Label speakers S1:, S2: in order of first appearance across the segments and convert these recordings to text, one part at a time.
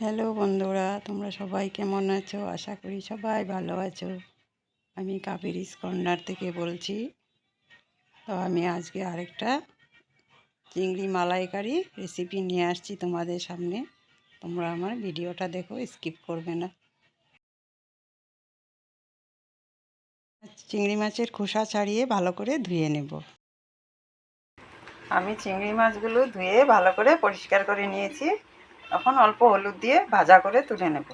S1: Hello বন্ধুরা, তোমরা সবাই কেমন আছো? আশা করি সবাই ভালো আছো। আমি কাবেরিস কর্নার থেকে বলছি। তো আমি আজকে আরেকটা চিংড়ি মালাইকারি রেসিপি নিয়ে আসছি তোমাদের সামনে। তোমরা আমার ভিডিওটা দেখো স্কিপ করবে না। চিংড়ি মাছের খোসা ছাড়িয়ে ভালো করে ধুয়ে নেব। আমি চিংড়ি মাছগুলো ধুয়ে ভালো করে পরিষ্কার করে নিয়েছি। এখন অল্প হলুদ দিয়ে ভাজা করে তুলে নেব।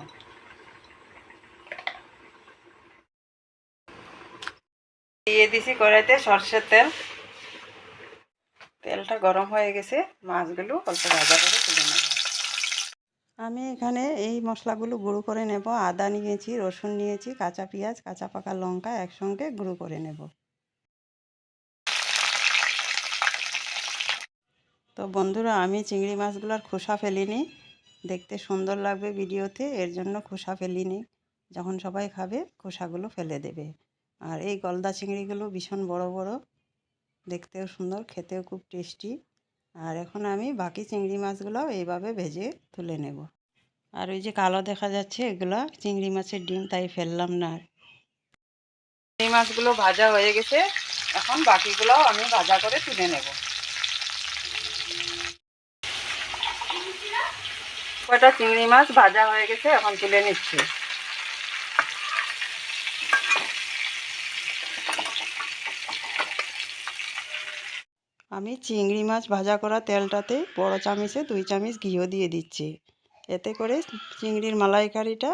S1: দিয়ে দিছি কড়াইতে সর্ষের তেল। তেলটা গরম হয়ে গেছে, মাছগুলো অল্প ভাজা করে তুলে নেব। আমি এখানে এই মশলাগুলো গুঁড়ো করে নেব, আদা নিয়েছি, রসুন নিয়েছি, কাঁচা পেঁয়াজ, কাঁচা পাকা লঙ্কা একসঙ্গে গুঁড়ো করে নেব। তো বন্ধুরা, আমি চিংড়ি মাছগুলোর খোসা ফেলিনি। দেখতে সুন্দর লাগবে ভিডিওতে, এর জন্য খোসা ফেলিনি। যখন সবাই খাবে, খোসাগুলো ফেলে দেবে। আর এই গলদা চিংড়িগুলো ভীষণ বড় বড়। দেখতেও সুন্দর, খেতেও খুব টেস্টি। আর এখন আমি বাকি চিংড়ি মাছগুলো এইভাবে ভেজে তুলে নেব। আর ওই যে কালো দেখা যাচ্ছে, এগুলো চিংড়ি মাছের ডিম, তাই ফেললাম না চিংড়ি মাছগুলো ভাজা হয়ে গেছে, এখন বাকিগুলোও আমি ভাজা করে তুলে নেব। কটা চিংড়ি মাছ ভাজা হয়ে গেছে, এখন তুলে নিচ্ছি। আমি চিংড়ি মাছ ভাজা করা তেলটাতে বড় চামিচে দুই চামিচ ঘিও দিয়ে দিচ্ছি। এতে করে চিংড়ির মালাইকারিটা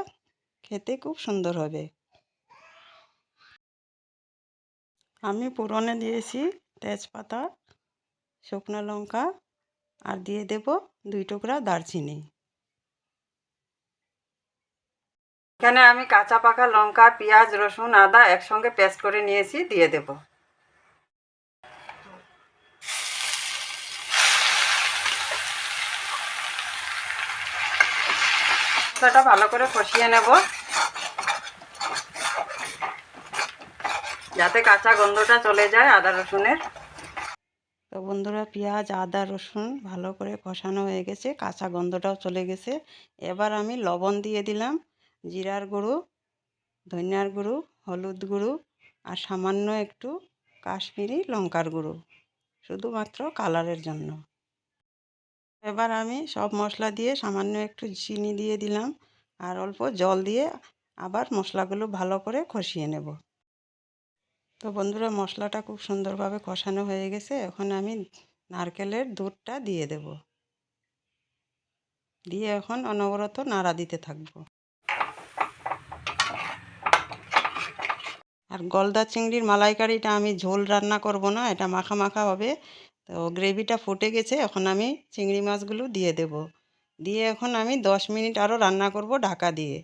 S1: খেতে খুব সুন্দর হবে। আমি পুরনে দিয়েছি তেজপাতা, শুকনো লঙ্কা, আর দিয়ে দেব দুই টুকরা দারচিনি। এখানে আমি কাঁচা পাকা লঙ্কা, পেঁয়াজ, রসুন, আদা একসঙ্গে পেস্ট করে নিয়েছি, দিয়ে দেব। মশলাটা ভালো করে কষিয়ে নেব। যাতে কাঁচা গন্ধটা চলে যায় আদা রসুনের। তো বন্ধুরা, পেঁয়াজ, আদা, রসুন ভালো করে কষানো হয়ে গেছে, কাঁচা গন্ধটাও চলে গেছে। এবার আমি লবণ দিয়ে দিলাম। জিরার গুঁড়ো, ধনিয়ার গুঁড়ো, হলুদ গুঁড়ো আর সামান্য একটু কাশ্মীরি লঙ্কার গুঁড়ো, শুধুমাত্র কালারের জন্য। এবার আমি সব মশলা দিয়ে সামান্য একটু চিনি দিয়ে দিলাম আর অল্প জল দিয়ে আবার মশলাগুলো ভালো করে কষিয়ে নেব। তো বন্ধুরা, মশলাটা খুব সুন্দরভাবে কষানো হয়ে গেছে। এখন আমি নারকেলের দুধটা দিয়ে দেব। দিয়ে এখন অনবরত নাড়া দিতে থাকব। আর গলদা চিংড়ির মালাইকারিটা আমি ঝোল রান্না করব না, এটা মাখা মাখা হবে। তো গ্রেভিটা ফুটে গেছে, এখন আমি চিংড়ি মাছগুলো দিয়ে দেব। দিয়ে এখন আমি দশ মিনিট আরও রান্না করব ঢাকা দিয়ে,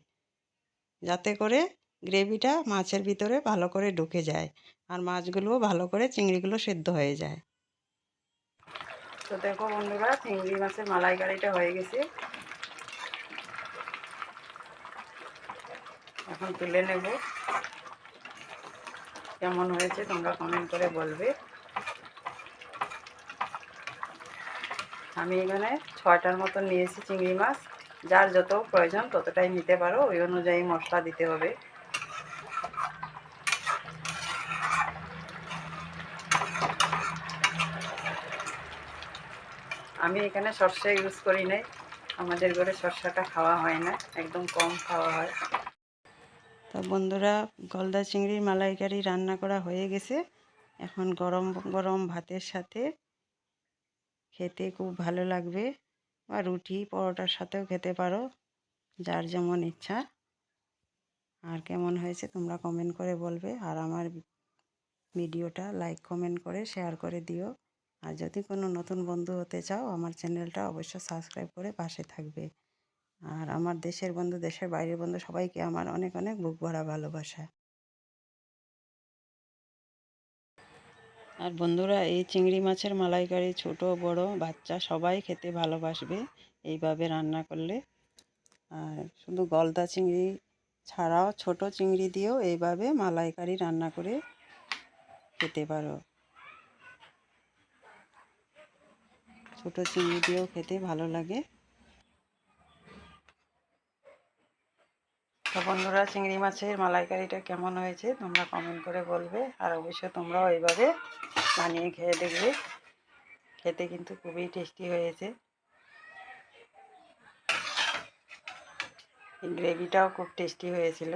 S1: যাতে করে গ্রেভিটা মাছের ভিতরে ভালো করে ঢুকে যায় আর মাছগুলোও ভালো করে চিংড়িগুলো সেদ্ধ হয়ে যায়। তো দেখো বন্ধুরা, চিংড়ি মাছের মালাইকারিটা হয়ে গেছে। এখন তুলে নেব। কেমন হয়েছে তোমরা কমেন্ট করে বলবে। আমি এখানে ছয়টার মতন নিয়েছি চিংড়ি মাছ। যার যত প্রয়োজন ততটাই নিতে পারো, ওই অনুযায়ী মশলা দিতে হবে। আমি এখানে সর্ষে ইউজ করি নাই। আমাদের ঘরে সর্ষাটা খাওয়া হয় না, একদম কম খাওয়া হয়। তো বন্ধুরা, গলদা চিংড়ির মালাইকারি রান্না করা হয়ে গেছে। এখন গরম গরম ভাতের সাথে খেতে খুব ভালো লাগবে। বা রুটি, পরোটার সাথেও খেতে পারো, যার যেমন ইচ্ছা। আর কেমন হয়েছে তোমরা কমেন্ট করে বলবে। আর আমার ভিডিওটা লাইক কমেন্ট করে শেয়ার করে দিও। আর যদি কোনো নতুন বন্ধু হতে চাও, আমার চ্যানেলটা অবশ্যই সাবস্ক্রাইব করে পাশে থাকবে। আর আমার দেশের বন্ধু, দেশের বাইরের বন্ধু সবাইকে আমার অনেক অনেক বুক ভরা ভালোবাসা। আর বন্ধুরা, এই চিংড়ি মাছের মালাইকারি ছোট, বড় বাচ্চা সবাই খেতে ভালোবাসবে এইভাবে রান্না করলে। আর শুধু গলদা চিংড়ি ছাড়াও ছোট চিংড়ি দিয়েও এইভাবে মালাইকারি রান্না করে খেতে পারো। ছোট চিংড়ি দিয়েও খেতে ভালো লাগে। তো বন্ধুরা, চিংড়ি মাছের মালাইকারিটা কেমন হয়েছে তোমরা কমেন্ট করে বলবে। আর অবশ্যই তোমরাও এইভাবে বানিয়ে খেয়ে দেখবে। খেতে কিন্তু খুবই টেস্টি হয়েছে। গ্রেভিটাও খুব টেস্টি হয়েছিল।